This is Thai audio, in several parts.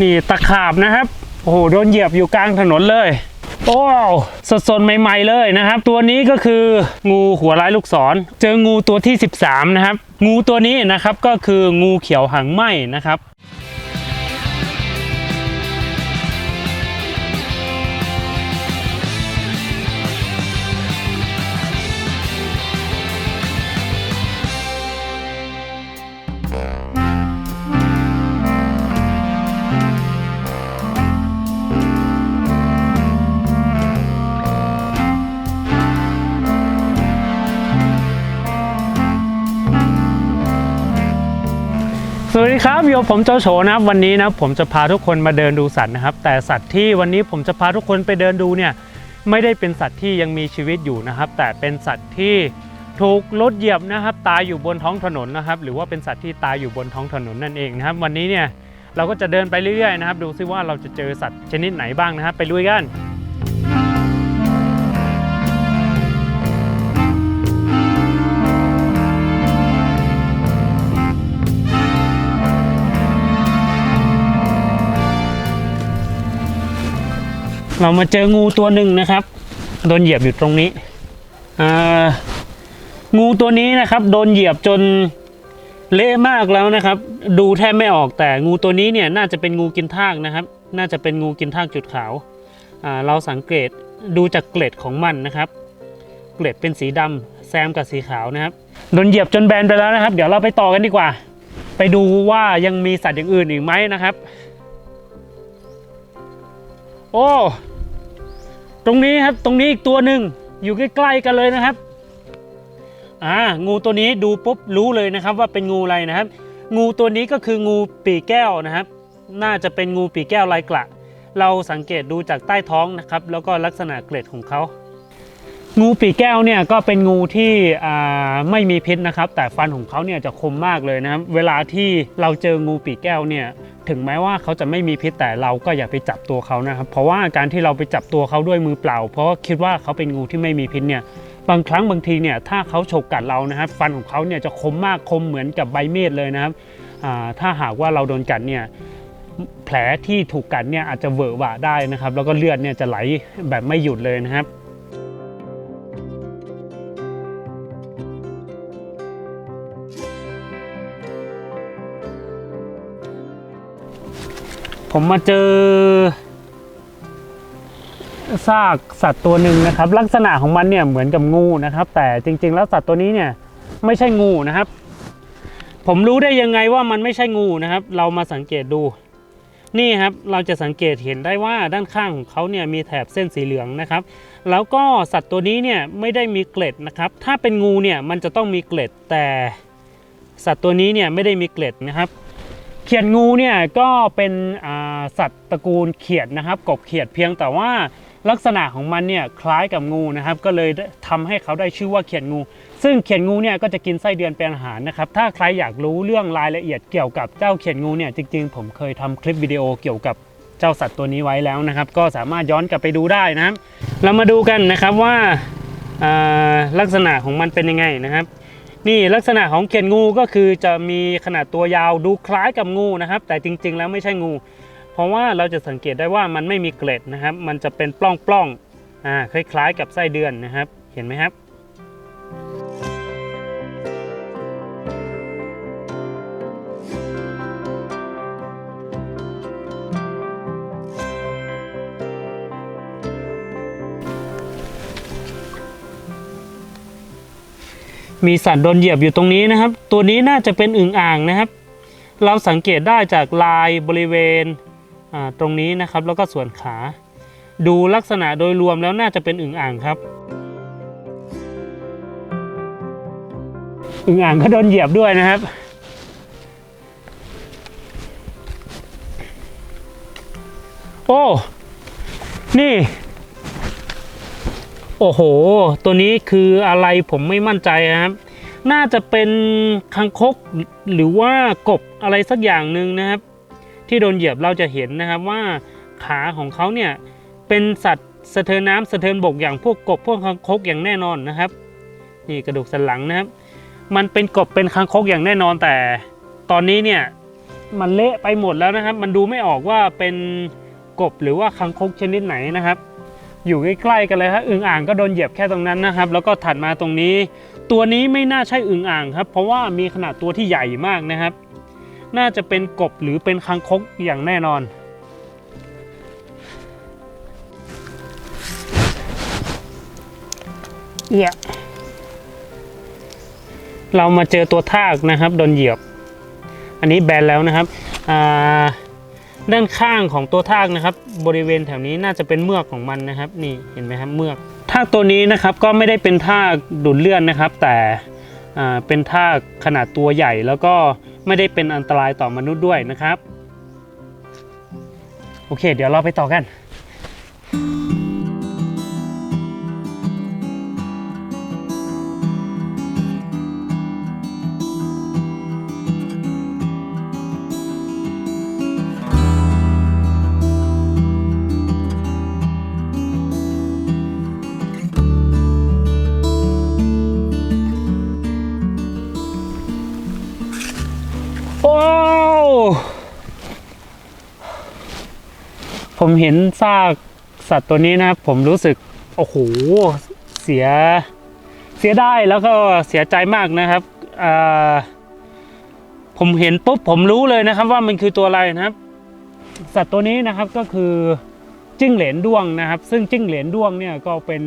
นี่ตะขาบนะครับ โอ้โหโดนเหยียบอยู่กลางถนนเลย โอ้สดสดใหม่ๆเลยนะครับ ตัวนี้ก็คืองูหัวร้ายลูกศร เจองูตัวที่ 13 นะครับ งูตัวนี้นะครับก็คืองูเขียวหางไหมนะครับ สวัสดีครับอยู่กับผมโจโฉนะครับวันนี้นะผมจะพาทุกคนมาเดินดูสัตว์นะครับ แต่สัตว์ที่วันนี้ผมจะพาทุกคนไปเดินดูเนี่ยไม่ได้เป็นสัตว์ที่ยังมีชีวิตอยู่นะครับ แต่เป็นสัตว์ที่ถูกรถเหยียบนะครับ ตายอยู่บนท้องถนนนะครับ หรือว่าเป็นสัตว์ที่ตายอยู่บนท้องถนนนั่นเองนะครับ วันนี้เนี่ยเราก็จะเดินไปเรื่อยๆนะครับ ดูซิว่าเราจะเจอสัตว์ชนิดไหนบ้างนะครับ ไปลุยกัน เรามาเจองูตัวหนึ่งนะครับโดนเหยียบอยู่ตรงนี้องูตัวนี้นะครับโดนเหยียบจนเละมากแล้วนะครับ ดูแทบไม่ออกแต่งูตัวนี้เนี่ยน่าจะเป็นงูกินทากนะครับ น่าจะเป็นงูกินทากจุดขาวาเราสังเกตดูจากเกล็ดของมันนะครับ เกล็ดเป็นสีดำแซมกับสีขาวนะครับโดนเหยียบจนแบนไปแล้วนะครับ เดี๋ยวเราไปต่อกันดีกว่า ไปดูว่ายังมีสัตว์อย่างอื่นอีกไหมนะครับ โอ้ ตรงนี้ครับตรงนี้อีกตัวหนึ่งอยู่ใกล้ๆกันเลยนะครับอ่างูตัวนี้ดูปุ๊บรู้เลยนะครับว่าเป็นงูอะไรนะครับ งูตัวนี้ก็คืองูปีแก้วนะครับ น่าจะเป็นงูปีแก้วลายกระ เราสังเกตดูจากใต้ท้องนะครับ แล้วก็ลักษณะเกล็ดของเขางูปีแก้วเนี่ยก็เป็นงูที่อ่าไม่มีพิษนะครับ แต่ฟันของเขาเนี่ยจะคมมากเลยนะครับ เวลาที่เราเจองูปีแก้วเนี่ย ถึงแม้ว่าเขาจะไม่มีพิษแต่เราก็อย่าไปจับตัวเขานะครับ เพราะว่าการที่เราไปจับตัวเขาด้วยมือเปล่า เพราะาคิดว่าเขาเป็นงูที่ไม่มีพิษเนี่ยบางครั้งบางทีเนี่ยถ้าเขาฉกกัดเรานะครับฟันของเขาเนี่ยจะคมมากคมเหมือนกับใบมีดเลยนะครับถ้าหากว่าเราโดนกัดเนี่ยแผลที่ถูกกัดเนี่ยอาจจะเวอะหวะได้นะครับ แล้วก็เลือดเนี่ยจะไหลแบบไม่หยุดเลยนะครับ ผมมาเจอซากสัตว์ตัวหนึ่งนะครับ ลักษณะของมันเนี่ยเหมือนกับงูนะครับ แต่จริง ๆ แล้วสัตว์ตัวนี้เนี่ยไม่ใช่งูนะครับ ผมรู้ได้ยังไงว่ามันไม่ใช่งูนะครับ เรามาสังเกตดู นี่ครับเราจะสังเกตเห็นได้ว่าด้านข้างของเขาเนี่ยมีแถบเส้นสีเหลืองนะครับ แล้วก็สัตว์ตัวนี้เนี่ยไม่ได้มีเกล็ดนะครับ ถ้าเป็นงูเนี่ยมันจะต้องมีเกล็ดแต่สัตว์ตัวนี้เนี่ยไม่ได้มีเกล็ดนะครับ เขียดงูเนี่ยก็เป็นสัตว์ตระกูลเขียดนะครับ กบเขียดเพียงแต่ว่าลักษณะของมันเนี่ยคล้ายกับงูนะครับ ก็เลยทำให้เขาได้ชื่อว่าเขียดงู ซึ่งเขียดงูเนี่ยก็จะกินไส้เดือนเป็นอาหารนะครับ ถ้าใครอยากรู้เรื่องรายละเอียดเกี่ยวกับเจ้าเขียดงูเนี่ยจริงๆ ผมเคยทำคลิปวิดีโอเกี่ยวกับเจ้าสัตว์ตัวนี้ไว้แล้วนะครับ ก็สามารถย้อนกลับไปดูได้นะครับ เรามาดูกันนะครับว่าลักษณะของมันเป็นยังไงนะครับ นี่ลักษณะของเขียนงูก็คือจะมีขนาดตัวยาวดูคล้ายกับงูนะครับ แต่จริง ๆ แล้วไม่ใช่งู เพราะว่าเราจะสังเกตได้ว่ามันไม่มีเกล็ดนะครับ มันจะเป็นปล้องๆอ่าคล้ายๆ กับไส้เดือนนะครับ เห็นไหมครับ มีสัตว์โดนเหยียบอยู่ตรงนี้นะครับ ตัวนี้น่าจะเป็นอึ่งอ่างนะครับ เราสังเกตได้จากลายบริเวณตรงนี้นะครับ แล้วก็ส่วนขา ดูลักษณะโดยรวมแล้วน่าจะเป็นอึ่งอ่างครับอึ่งอ่างก็โดนเหยียบด้วยนะครับโอ้ นี่ โอ้โห ตัวนี้คืออะไรผมไม่มั่นใจนะครับ น่าจะเป็นคังคกหรือว่ากบอะไรสักอย่างหนึ่งนะครับ ที่โดนเหยียบเราจะเห็นนะครับว่าขาของเขาเนี่ยเป็นสัตว์สะเทินน้ำสะเทินบกอย่างพวกกบพวกคังคกอย่างแน่นอนนะครับ นี่กระดูกสันหลังนะครับ มันเป็นกบเป็นคังคกอย่างแน่นอนแต่ตอนนี้เนี่ยมันเละไปหมดแล้วนะครับ มันดูไม่ออกว่าเป็นกบหรือว่าคังคกชนิดไหนนะครับ อยู่ใกล้ๆกันเลยครับอึ่งอ่างก็โดนเหยียบแค่ตรงนั้นนะครับ แล้วก็ถัดมาตรงนี้ ตัวนี้ไม่น่าใช่อึ่งอ่างครับ เพราะว่ามีขนาดตัวที่ใหญ่มากนะครับ น่าจะเป็นกบหรือเป็นคังคกอย่างแน่นอน เอียเรามาเจอตัวทากนะครับ โดนเหยียบ อันนี้แบนแล้วนะครับอ่า ด้านข้างของตัวทากนะครับ บริเวณแถวนี้น่าจะเป็นเมือกของมันนะครับ นี่เห็นไหมครับเมือกทากตัวนี้นะครับก็ไม่ได้เป็นทากดูดเลือดนะครับ แต่เป็นทากขนาดตัวใหญ่แล้วก็ไม่ได้เป็นอันตรายต่อมนุษย์ด้วยนะครับ โอเค เดี๋ยวเราไปต่อกัน โอ้ผมเห็นซากสัตว์ตัวนี้นะครับ ผมรู้สึก โอ้โห เสีย เสียได้แล้วก็เสียใจมากนะครับผมเห็นปุ๊บผมรู้เลยนะครับ ว่ามันคือตัวอะไรนะครับ สัตว์ตัวนี้นะครับก็คือจิ้งเหลนด้วงนะครับ ซึ่งจิ้งเหลนด้วงเนี่ยก็เป็น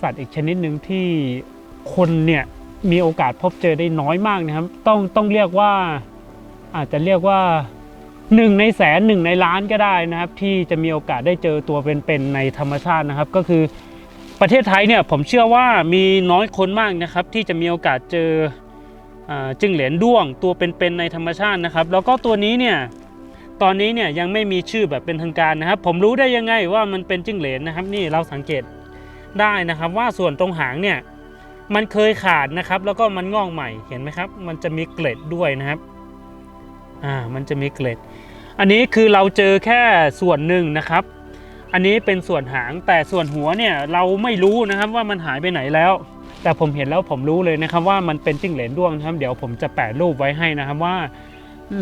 สัตว์อีกชนิดหนึ่งที่คนเนี่ย มีโอกาสพบเจอได้น้อยมากนะครับ ต้องต้องเรียกว่าอาจจะเรียกว่าหนึ่งในแสนหนึ่งในล้านก็ได้นะครับ ที่จะมีโอกาสได้เจอตัวเป็นๆในธรรมชาตินะครับ ก็คือประเทศไทยเนี่ยผมเชื่อว่ามีน้อยคนมากนะครับ ที่จะมีโอกาสเจออจิ้งเหลนด้วงตัวเป็นๆในธรรมชาตินะครับ แล้วก็ตัวนี้เนี่ยตอนนี้เนี่ยยังไม่มีชื่อแบบเป็นทางการนะครับ ผมรู้ได้ยังไงว่ามันเป็นจิ้งเหลนนะครับ นี่เราสังเกตได้นะครับ ว่าส่วนตรงหางเนี่ย มันเคยขาดนะครับ แล้วก็มันงอกใหม่เห็นไหมครับ มันจะมีเกล็ดด้วยนะครับอ่ามันจะมีเกล็ด อันนี้คือเราเจอแค่ส่วนหนึ่งนะครับ อันนี้เป็นส่วนหางแต่ส่วนหัวเนี่ยเราไม่รู้นะครับว่ามันหายไปไหนแล้ว แต่ผมเห็นแล้วผมรู้เลยนะครับ ว่ามันเป็นจิ้งเหลนด้วงนะครับเดี๋ยวผมจะแปะรูปไว้ให้นะครับว่า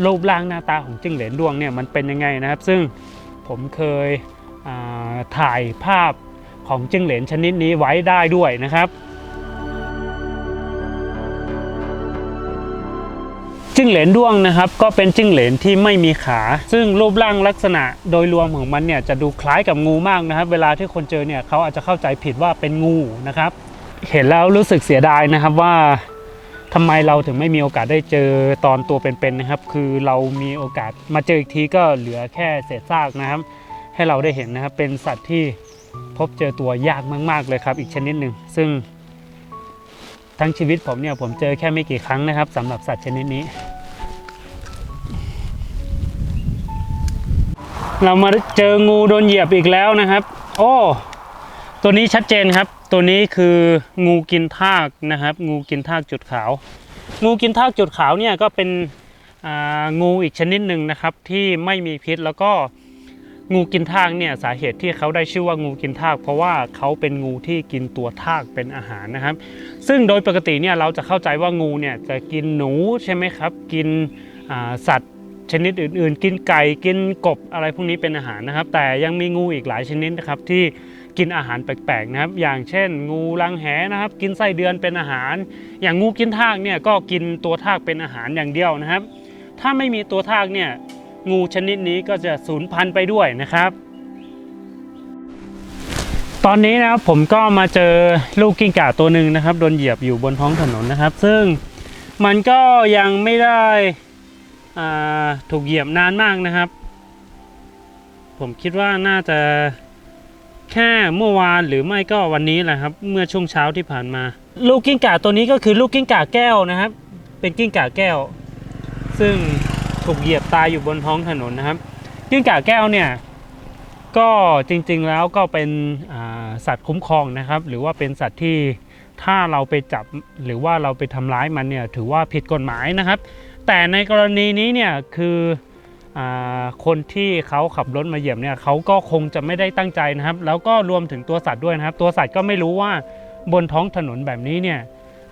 รูปร่างหน้าตาของจิ้งเหลนด้วงเนี่ยมันเป็นยังไงนะครับ ซึ่งผมเคยอ่าถ่ายภาพของจิ้งเหลนชนิดนี้ไว้ได้ด้วยนะครับ จิ้งเหลนด้วงนะครับ ก็เป็นจิ้งเหลนที่ไม่มีขา ซึ่งรูปร่างลักษณะโดยรวมของมันเนี่ยจะดูคล้ายกับงูมากนะครับ เวลาที่คนเจอเนี่ยเขาอาจจะเข้าใจผิดว่าเป็นงูนะครับ เห็นแล้วรู้สึกเสียดายนะครับว่าทำไมเราถึงไม่มีโอกาสได้เจอตอนตัวเป็นๆนะครับ คือเรามีโอกาสมาเจออีกทีก็เหลือแค่เศษซากนะครับ ให้เราได้เห็นนะครับเป็นสัตว์ที่พบเจอตัวยากมาก ๆเลยครับ อีกชนิดหนึ่งซึ่ง ทั้งชีวิตผมเนี่ยผมเจอแค่ไม่กี่ครั้งนะครับสำหรับสัตว์ชนิดนี้ เรามาเจองูโดนเหยียบอีกแล้วนะครับ โอ้ ตัวนี้ชัดเจนครับ ตัวนี้คืองูกินทากนะครับ งูกินทากจุดขาว งูกินทากจุดขาวเนี่ยก็เป็นงูอีกชนิดหนึ่งนะครับที่ไม่มีพิษแล้วก็ งูกินทากเนี่ยสาเหตุที่เขาได้ชื่อว่างูกินทาก เพราะว่าเขาเป็นงูที่กินตัวทากเป็นอาหารนะครับ ซึ่งโดยปกติเนี่ยเราจะเข้าใจว่างูเนี่ยจะกินหนูใช่ไหมครับ กินสัตว์ชนิดอื่นๆ กินไก่กินกบอะไรพวกนี้เป็นอาหารนะครับ แต่ยังมีงูอีกหลายชนิดนะครับที่กินอาหารแปลกๆนะครับ อย่างเช่น งูรังแหนะครับ กินไส้เดือนเป็นอาหาร อย่างงูกินทากเนี่ยก็กินตัวทากเป็นอาหารอย่างเดียวนะครับ ถ้าไม่มีตัวทากเนี่ย งูชนิดนี้ก็จะสูญพันธุ์ไปด้วยนะครับ ตอนนี้นะครับผมก็มาเจอลูกกิ้งก่าตัวหนึ่งนะครับโดนเหยียบอยู่บนท้องถนนนะครับ ซึ่งมันก็ยังไม่ได้ถูกเหยียบนานมากนะครับ ผมคิดว่าน่าจะแค่เมื่อวานหรือไม่ก็วันนี้แหละครับ เมื่อช่วงเช้าที่ผ่านมา ลูกกิ้งก่าตัวนี้ก็คือลูกกิ้งก่าแก้วนะครับ เป็นกิ้งก่าแก้ว ซึ่ง ถูกเหยียบตายอยู่บนท้องถนนนะครับกิ้งก่าแก้วเนี่ยก็จริงๆแล้วก็เป็นสัตว์คุ้มครองนะครับ หรือว่าเป็นสัตว์ที่ถ้าเราไปจับหรือว่าเราไปทำร้ายมันเนี่ยถือว่าผิดกฎหมายนะครับ แต่ในกรณีนี้เนี่ยคืออคนที่เขาขับรถมาเหยียบเนี่ยเขาก็คงจะไม่ได้ตั้งใจนะครับ แล้วก็รวมถึงตัวสัตว์ด้วยนะครับ ตัวสัตว์ก็ไม่รู้ว่าบนท้องถนนแบบนี้เนี่ย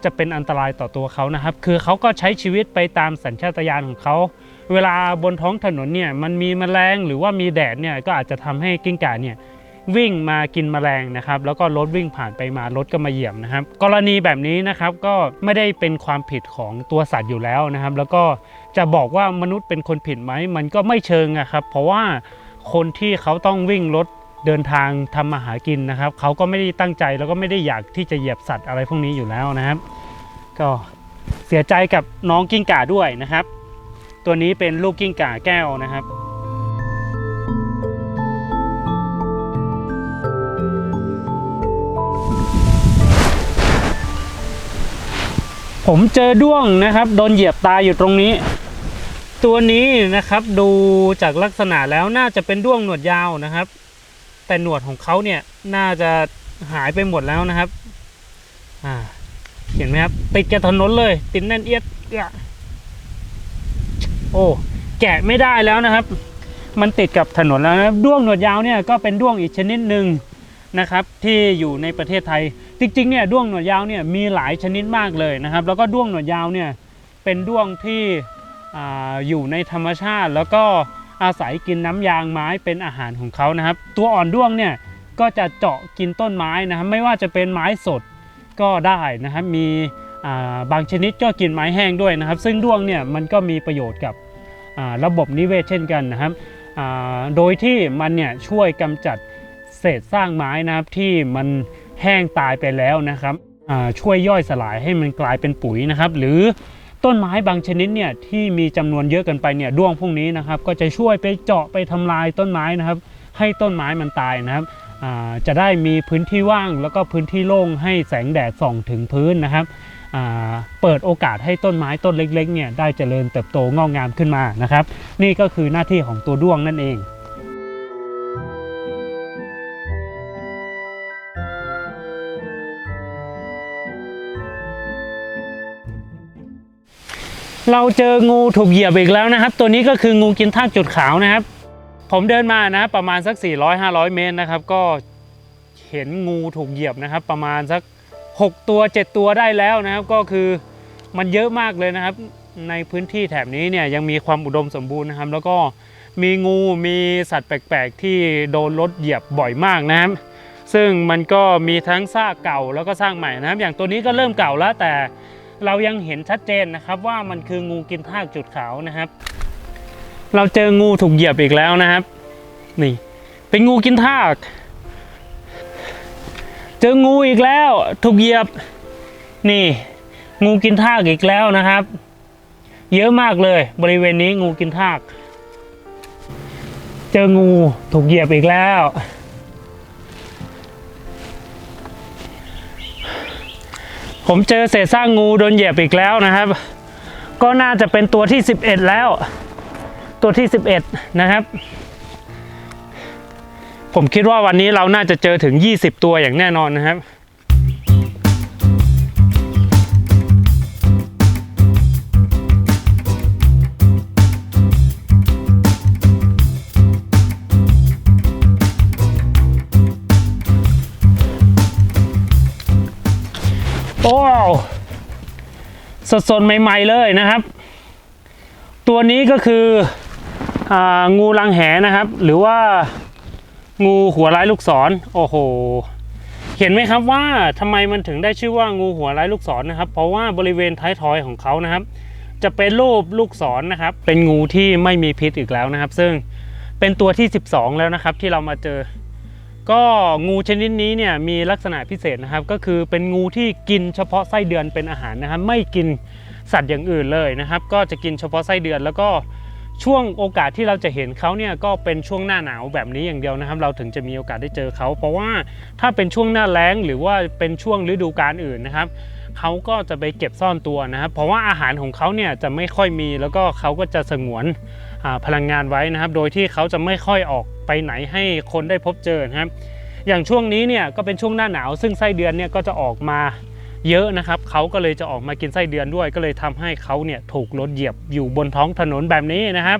จะเป็นอันตรายต่อตัวเขานะครับ คือเขาก็ใช้ชีวิตไปตามสัญชาตญาณของเขา เวลาบนท้องถนนเนี่ยมันมีแมลงหรือว่ามีแดดเนี่ยก็อาจจะทำให้กิ้งก่าเนี่ยวิ่งมากินแมลงนะครับ แล้วก็รถวิ่งผ่านไปมารถก็มาเหยียบนะครับ กรณีแบบนี้นะครับก็ไม่ได้เป็นความผิดของตัวสัตว์อยู่แล้วนะครับ แล้วก็จะบอกว่ามนุษย์เป็นคนผิดไหมมันก็ไม่เชิงอะครับ เพราะว่าคนที่เขาต้องวิ่งรถเดินทางทำมาหากินนะครับเขาก็ไม่ได้ตั้งใจแล้วก็ไม่ได้อยากที่จะเหยียบสัตว์อะไรพวกนี้อยู่แล้วนะครับ ก็เสียใจกับน้องกิ้งก่าด้วยนะครับ ตัวนี้เป็นลูกกิ้งก่าแก้วนะครับ ผมเจอด้วงนะครับ โดนเหยียบตายอยู่ตรงนี้ ตัวนี้นะครับดูจากลักษณะแล้วน่าจะเป็นด้วงหนวดยาวนะครับ แต่หนวดของเขาเนี่ยน่าจะหายไปหมดแล้วนะครับ อ่า เห็นไหมครับ ติดกับถนนเลย ติดแน่นเอียดเอ โอ้แกะไม่ได้แล้วนะครับ มันติดกับถนนแล้วนะครับด้วงหนวดยาวเนี่ยก็เป็นด้วงอีกชนิดหนึ่งนะครับที่อยู่ในประเทศไทย จริงๆเนี่ยด้วงหนวดยาวเนี่ยมีหลายชนิดมากเลยนะครับ แล้วก็ด้วงหนวดยาวเนี่ยเป็นด้วงที่ออยู่ในธรรมชาติ แล้วก็อาศัยกินน้ำยางไม้เป็นอาหารของเขานะครับ ตัวอ่อนด้วงเนี่ยก็จะเจาะกินต้นไม้นะครับ ไม่ว่าจะเป็นไม้สดก็ได้นะครับ มี บางชนิดก็กินไม้แห้งด้วยนะครับ ซึ่งด้วงเนี่ยมันก็มีประโยชน์กับระบบนิเวศเช่นกันนะครับโดยที่มันเนี่ยช่วยกำจัดเศษสร้างไม้นะครับที่มันแห้งตายไปแล้วนะครับช่วยย่อยสลายให้มันกลายเป็นปุ๋ยนะครับ หรือต้นไม้บางชนิดเนี่ยที่มีจำนวนเยอะเกินไปเนี่ยด้วงพวกนี้นะครับ ก็จะช่วยไปเจาะไปทำลายต้นไม้นะครับ ให้ต้นไม้มันตายนะครับจะได้มีพื้นที่ว่างแล้วก็พื้นที่โล่งให้แสงแดดส่องถึงพื้นนะครับ เปิดโอกาสให้ต้นไม้ต้นเล็กๆเนี่ยได้เจริญเติบโตงอกงามขึ้นมานะครับ นี่ก็คือหน้าที่ของตัวด้วงนั่นเองเราเจองูถูกเหยียบอีกแล้วนะครับ ตัวนี้ก็คืองูกินทากจุดขาวนะครับ ผมเดินมานะประมาณสัก 400-500 เมตรนะครับ ก็เห็นงูถูกเหยียบนะครับ ประมาณสัก 6 ตัว 7 ตัวได้แล้วนะครับ ก็คือมันเยอะมากเลยนะครับ ในพื้นที่แถบนี้เนี่ยยังมีความอุดมสมบูรณ์นะครับ แล้วก็มีงูมีสัตว์แปลกๆ ที่โดนรถเหยียบบ่อยมากนะครับ ซึ่งมันก็มีทั้งซากเก่าแล้วก็สร้างใหม่นะครับ อย่างตัวนี้ก็เริ่มเก่าแล้วแต่เรายังเห็นชัดเจนนะครับ ว่ามันคืองูกินทากจุดขาวนะครับ เราเจองูถูกเหยียบอีกแล้วนะครับ นี่ เป็นงูกินทาก เจองูอีกแล้ว ถูกเหยียบ นี่ งูกินทากอีกแล้วนะครับ เยอะมากเลย บริเวณนี้งูกินทาก เจองูถูกเหยียบอีกแล้ว ผมเจอเศษซากงูโดนเหยียบอีกแล้วนะครับ ก็น่าจะเป็นตัวที่ 11 แล้ว ตัวที่ 11 นะครับ ผมคิดว่าวันนี้เราน่าจะเจอถึง 20 ตัวอย่างแน่นอนนะครับ โอ้สดๆใหม่ ๆ เลยนะครับ ตัวนี้ก็คือองูลังแหนะครับ หรือว่า งูหัวร้ายลูกศร โอ้โห เห็นไหมครับว่าทำไมมันถึงได้ชื่อว่างูหัวร้ายลูกศรนะครับ เพราะว่าบริเวณท้ายทอยของเขานะครับ จะเป็นรูปลูกศรนะครับ เป็นงูที่ไม่มีพิษอีกแล้วนะครับ ซึ่งเป็นตัวที่ 12 แล้วนะครับที่เรามาเจอ ก็งูชนิดนี้เนี่ยมีลักษณะพิเศษนะครับ ก็คือเป็นงูที่กินเฉพาะไส้เดือนเป็นอาหารนะครับ ไม่กินสัตว์อย่างอื่นเลยนะครับ ก็จะกินเฉพาะไส้เดือนแล้วก็ ช่วงโอกาสที่เราจะเห็นเขาเนี่ยก็เป็นช่วงหน้าหนาวแบบนี้อย่างเดียวนะครับ เราถึงจะมีโอกาสได้เจอเขา เพราะว่าถ้าเป็นช่วงหน้าแล้งหรือว่าเป็นช่วงฤดูกาลอื่นนะครับเขาก็จะไปเก็บซ่อนตัวนะครับ เพราะว่าอาหารของเขาเนี่ยจะไม่ค่อยมีแล้วก็เขาก็จะสงวนพลังงานไว้นะครับ โดยที่เขาจะไม่ค่อยออกไปไหนให้คนได้พบเจอนะครับ อย่างช่วงนี้เนี่ยก็เป็นช่วงหน้าหนาว ซึ่งไส้เดือนเนี่ยก็จะออกมา เยอะนะครับเขาก็เลยจะออกมากินไส้เดือนด้วย ก็เลยทำให้เขาเนี่ยถูกรถเหยียบอยู่บนท้องถนนแบบนี้นะครับ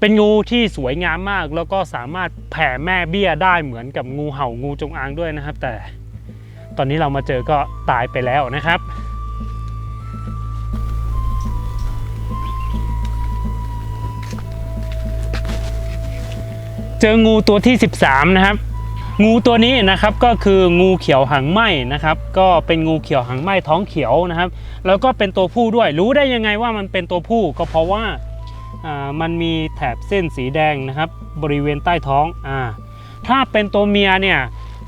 เป็นงูที่สวยงามมากแล้วก็สามารถแผ่แม่เบี้ยได้เหมือนกับงูเห่างูจงอางด้วยนะครับ แต่ตอนนี้เรามาเจอก็ตายไปแล้วนะครับเจองูตัวที่ 13 นะครับ งูตัวนี้นะครับก็คืองูเขียวหางไหมนะครับ ก็เป็นงูเขียวหางไหมท้องเขียวนะครับ แล้วก็เป็นตัวผู้ด้วย รู้ได้ยังไงว่ามันเป็นตัวผู้ก็เพราะว่ามันมีแถบเส้นสีแดงนะครับ บริเวณใต้ท้องอ่าถ้าเป็นตัวเมียเนี่ย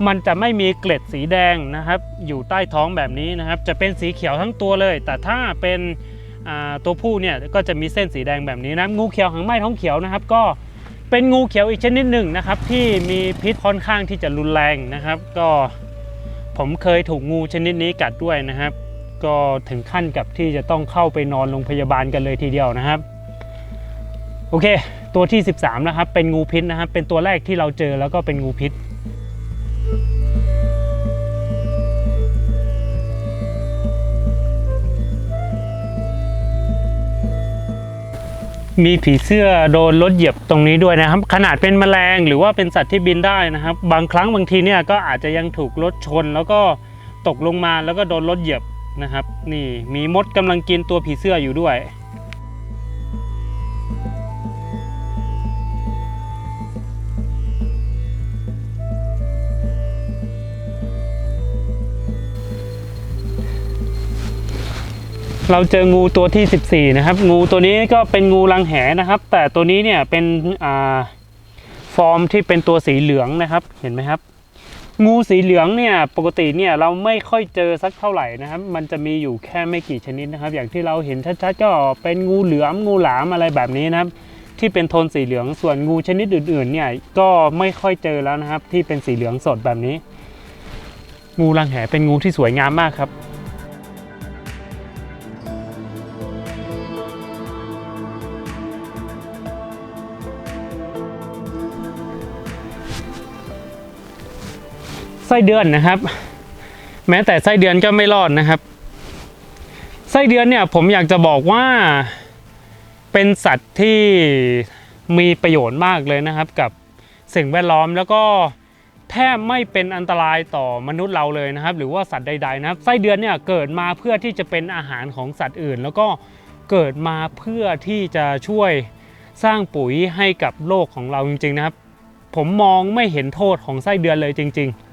มันจะไม่มีเกล็ดสีแดงนะครับ อยู่ใต้ท้องแบบนี้นะครับ จะเป็นสีเขียวทั้งตัวเลย แต่ถ้าเป็นตัวผู้เนี่ยก็จะมีเส้นสีแดงแบบนี้นะงูเขียวหางไหมท้องเขียวนะครับ ก็ เป็นงูเขียวอีกชนิดหนึ่งนะครับ ที่มีพิษค่อนข้างที่จะรุนแรงนะครับ ก็ผมเคยถูกงูชนิดนี้กัดด้วยนะครับ ก็ถึงขั้นกับที่จะต้องเข้าไปนอนโรงพยาบาลกันเลยทีเดียวนะครับ โอเค ตัวที่ 13 นะครับ เป็นงูพิษนะครับ เป็นตัวแรกที่เราเจอแล้วก็เป็นงูพิษ มีผีเสื้อโดนรถเหยียบตรงนี้ด้วยนะครับ ขนาดเป็นแมลงหรือว่าเป็นสัตว์ที่บินได้นะครับ บางครั้งบางทีเนี่ยก็อาจจะยังถูกรถชน แล้วก็ตกลงมาแล้วก็โดนรถเหยียบนะครับ นี่มีมดกำลังกินตัวผีเสื้ออยู่ด้วย เราเจองูตัวที่ 14 นะครับ งูตัวนี้ก็เป็นงูรังแหนะครับ แต่ตัวนี้เนี่ยเป็นอ่าฟอร์มที่เป็นตัวสีเหลืองนะครับ เห็นไหมครับ งูสีเหลืองเนี่ยปกติเนี่ยเราไม่ค่อยเจอสักเท่าไหร่นะครับ มันจะมีอยู่แค่ไม่กี่ชนิดนะครับ อย่างที่เราเห็นชัดๆก็เป็นงูเหลือมงูหลามอะไรแบบนี้นะครับ ที่เป็นโทนสีเหลืองส่วนงูชนิดอื่นๆเนี่ยก็ไม่ค่อยเจอแล้วนะครับ ที่เป็นสีเหลืองสดแบบนี้ งูรังแหเป็นงูที่สวยงามมากครับ ไส้เดือนนะครับ แม้แต่ไส้เดือนก็ไม่รอดนะครับ ไส้เดือนเนี่ยผมอยากจะบอกว่าเป็นสัตว์ที่มีประโยชน์มากเลยนะครับ กับสิ่งแวดล้อมแล้วก็แทบไม่เป็นอันตรายต่อมนุษย์เราเลยนะครับ หรือว่าสัตว์ใดๆนะครับไส้เดือนเนี่ยเกิดมาเพื่อที่จะเป็นอาหารของสัตว์อื่น แล้วก็เกิดมาเพื่อที่จะช่วยสร้างปุ๋ยให้กับโลกของเราจริงๆนะครับ ผมมองไม่เห็นโทษของไส้เดือนเลยจริง ๆ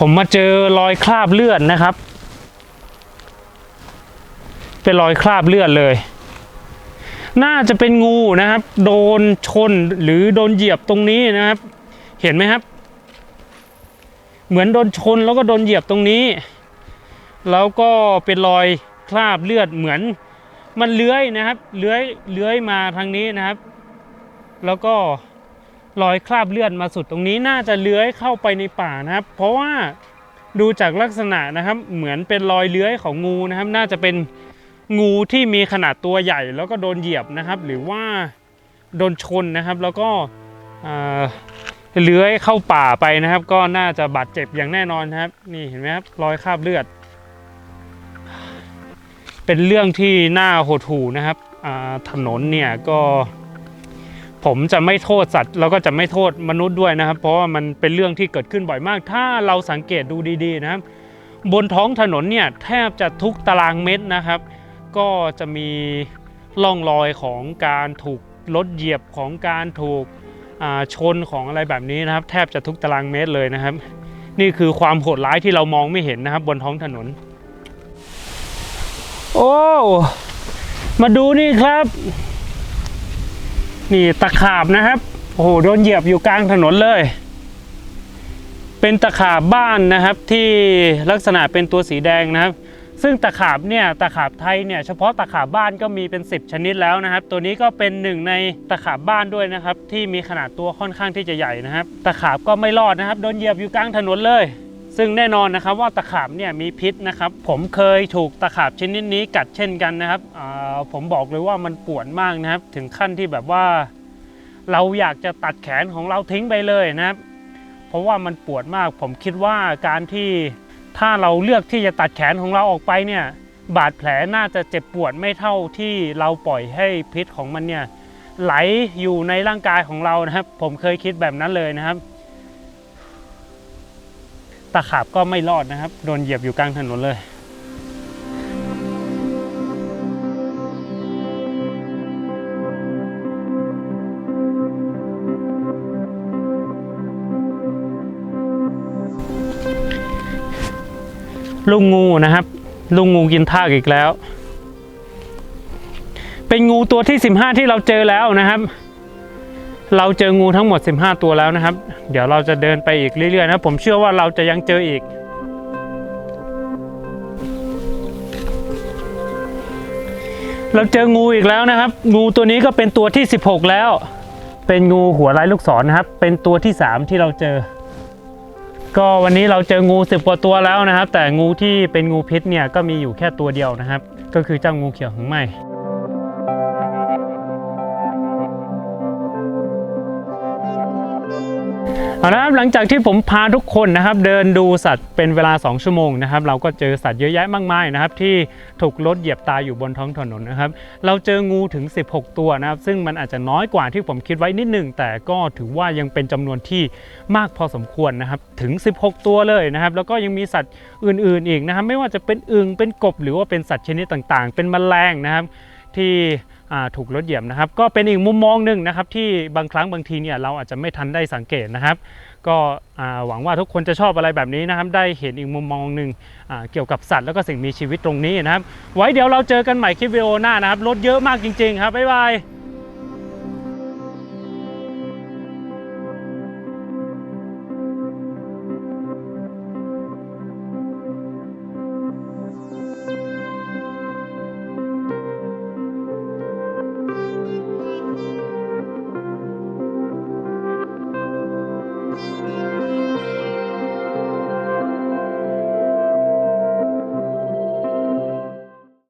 ผมมาเจอรอยคราบเลือดนะครับ เป็นรอยคราบเลือดเลย น่าจะเป็นงูนะครับ โดนชนหรือโดนเหยียบตรงนี้นะครับ เห็นไหมครับ เหมือนโดนชนแล้วก็โดนเหยียบตรงนี้ แล้วก็เป็นรอยคราบเลือดเหมือนมันเลื้อยนะครับ เลื้อยเลื้อยมาทางนี้นะครับ แล้วก็ รอยคราบเลือดมาสุดตรงนี้น่าจะเลื้อยเข้าไปในป่านะครับ เพราะว่าดูจากลักษณะนะครับเหมือนเป็นรอยเลื้อยของงูนะครับ น่าจะเป็นงูที่มีขนาดตัวใหญ่ แล้วก็โดนเหยียบนะครับ หรือว่าโดนชนนะครับ แล้วก็เลื้อยเข้าป่าไปนะครับ ก็น่าจะบาดเจ็บอย่างแน่นอนครับ นี่เห็นไหมครับรอยคราบเลือด เป็นเรื่องที่น่าหดหู่นะครับถนนเนี่ยก็ ผมจะไม่โทษสัตว์แล้วก็จะไม่โทษมนุษย์ด้วยนะครับ เพราะว่ามันเป็นเรื่องที่เกิดขึ้นบ่อยมาก ถ้าเราสังเกตดูดีๆนะครับ บนท้องถนนเนี่ยแทบจะทุกตารางเมตรนะครับ ก็จะมีร่องรอยของการถูกรถเหยียบของการถูกชนของอะไรแบบนี้นะครับ แทบจะทุกตารางเมตรเลยนะครับ นี่คือความโหดร้ายที่เรามองไม่เห็นนะครับ บนท้องถนน โอ้ มาดูนี่ครับ นี่ตะขาบนะครับ โอ้โหโดนเหยียบอยู่กลางถนนเลย เป็นตะขาบบ้านนะครับที่ลักษณะเป็นตัวสีแดงนะครับ ซึ่งตะขาบเนี่ยตะขาบไทยเนี่ยเฉพาะตะขาบบ้านก็มีเป็น 10 ชนิดแล้วนะครับ ตัวนี้ก็เป็นหนึ่งในตะขาบบ้านด้วยนะครับ ที่มีขนาดตัวค่อนข้างที่จะใหญ่นะครับ ตะขาบก็ไม่รอดนะครับ โดนเหยียบอยู่กลางถนนเลย ซึ่งแน่นอนนะครับว่าตะขาบเนี่ยมีพิษนะครับ ผมเคยถูกตะขาบชนิดนี้กัดเช่นกันนะครับผมบอกเลยว่ามันปวดมากนะครับ ถึงขั้นที่แบบว่า เราอยากจะตัดแขนของเราทิ้งไปเลยนะครับ เพราะว่ามันปวดมาก ผมคิดว่าการที่ถ้าเราเลือกที่จะตัดแขนของเราออกไปเนี่ย บาดแผลน่าจะเจ็บปวดไม่เท่าที่เราปล่อยให้พิษของมันเนี่ยไหลอยู่ในร่างกายของเรานะครับ ผมเคยคิดแบบนั้นเลยนะครับ ตะขาบก็ไม่รอดนะครับ โดนเหยียบอยู่กลางถนนเลยลุงงูนะครับ ลุงงูกินทากอีกแล้ว เป็นงูตัวที่ 15 ที่เราเจอแล้วนะครับ เราเจองูทั้งหมด 15 ตัวแล้วนะครับ เดี๋ยวเราจะเดินไปอีกเรื่อยๆนะผมเชื่อว่าเราจะยังเจออีก เราเจองูอีกแล้วนะครับ งูตัวนี้ก็เป็นตัวที่ 16 แล้ว เป็นงูหัวไร้ลูกศรนะครับ เป็นตัวที่ 3 ที่เราเจอ ก็วันนี้เราเจองู10กว่าตัวแล้วนะครับ แต่งูที่เป็นงูพิษเนี่ยก็มีอยู่แค่ตัวเดียวนะครับ ก็คือเจ้างูเขียวหางไหม เอาละครับหลังจากที่ผมพาทุกคนนะครับเดินดูสัตว์เป็นเวลา 2 ชั่วโมงนะครับเราก็เจอสัตว์เยอะแยะมากมายนะครับที่ถูกรถเหยียบตายอยู่บนท้องถนนนะครับเราเจองูถึง 16 ตัวนะครับซึ่งมันอาจจะน้อยกว่าที่ผมคิดไว้นิดหนึ่งแต่ก็ถือว่ายังเป็นจำนวนที่มากพอสมควรนะครับถึง 16 ตัวเลยนะครับแล้วก็ยังมีสัตว์อื่นๆอีกนะครับไม่ว่าจะเป็นอึงเป็นกบหรือว่าเป็นสัตว์ชนิดต่างๆ เป็นแมลงนะครับที่ ถูกรถเหยียบนะครับ ก็เป็นอีกมุมมองหนึ่งนะครับ ที่บางครั้งบางทีเนี่ยเราอาจจะไม่ทันได้สังเกตนะครับ ก็หวังว่าทุกคนจะชอบอะไรแบบนี้นะครับ ได้เห็นอีกมุมมองหนึ่งเกี่ยวกับสัตว์แล้วก็สิ่งมีชีวิตตรงนี้นะครับ ไว้เดี๋ยวเราเจอกันใหม่คลิปวิดีโอหน้านะครับรถเยอะมากจริง ๆ ครับบ๊ายบาย